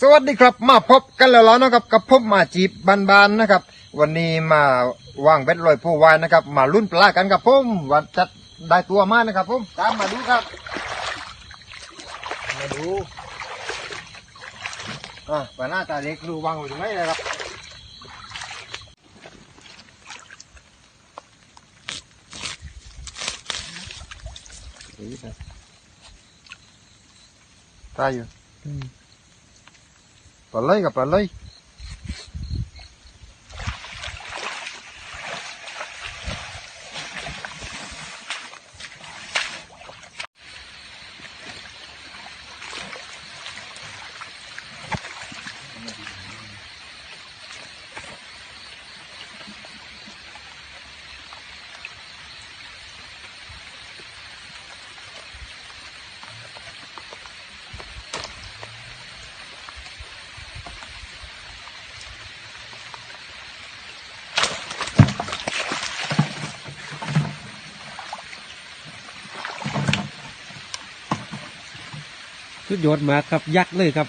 สวัสดีครับมาพบกันแล้วแล้วนะครับกับผมมาจีบบานๆนะครับ วันนี้มาวางเบ็ดลอยผู้วายนะครับ มาลุ้นปลากันครับผมวันจะได้ตัวมานะครับผมตามมาดูครับ มาดูอะปลาหน้าตาเล็กดูวางอยู่ตรงไหนเลยครับตายอยู่ ปลาไหลกับปลาไหล สุดยอดมากครับยักษ์เลยครับ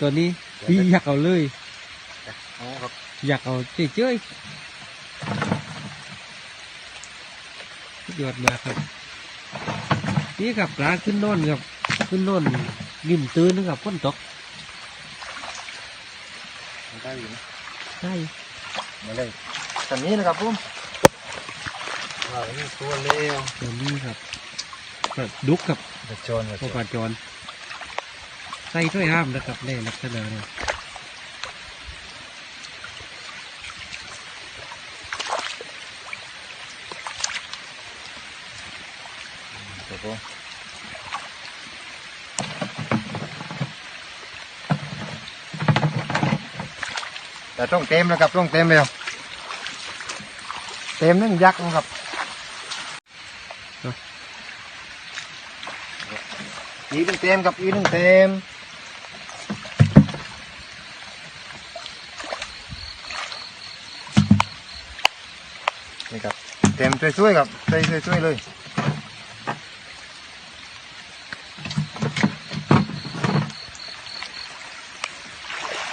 ตัวนี้พี่ยักษ์เอาเลยอ๋อครับยักษ์เอาเฉยๆสุดยอดมากครับ นี่ครับปลาขึ้นโนอนครับ ขึ้นโนอนริมตื้นนะครับฝนตกได้อยู่นะใช่มาเลยตันนี้นะครับผมว้าวนี่ตัวเลวตัวนี้ครับแบบดุกครับกระโจนกระพโจวกปลานจร ใส่ถ้วยห้ามนะครับในลักษณะนี้ครับผมแต่ต้องเต็มนะครับต้องเต็มเลยเต็มนั่นยักษ์นะครับอีหนึ่งเต็มกับอีหนึ่งเต็ม นี่ครับเต็มช่วยๆครับใส่ช่วยๆเลย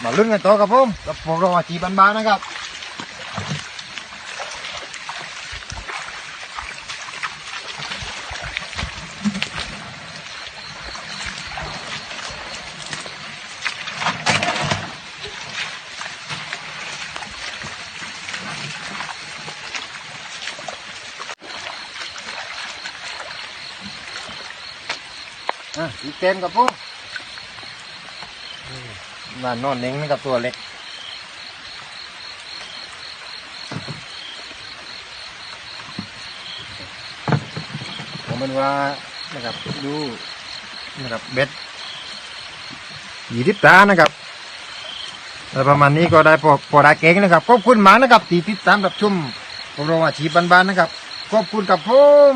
มาลุ้นกันต่อครับผมกับพวกเราอาชีพบ้านๆนะครับ อะอีกเต็มครับผมมานอนเน่งนะครับตัวเล็กผมมันว่านะครับดูนะครับเบ็ดหยีทิพตานะครับแล้วประมาณนี้ก็ได้พอพอได้เก่งนะครับขอบคุณหมากนะครับที่ติดตามรับชมพวกเราอาชีพบ้านๆนะครับขอบคุณกับผม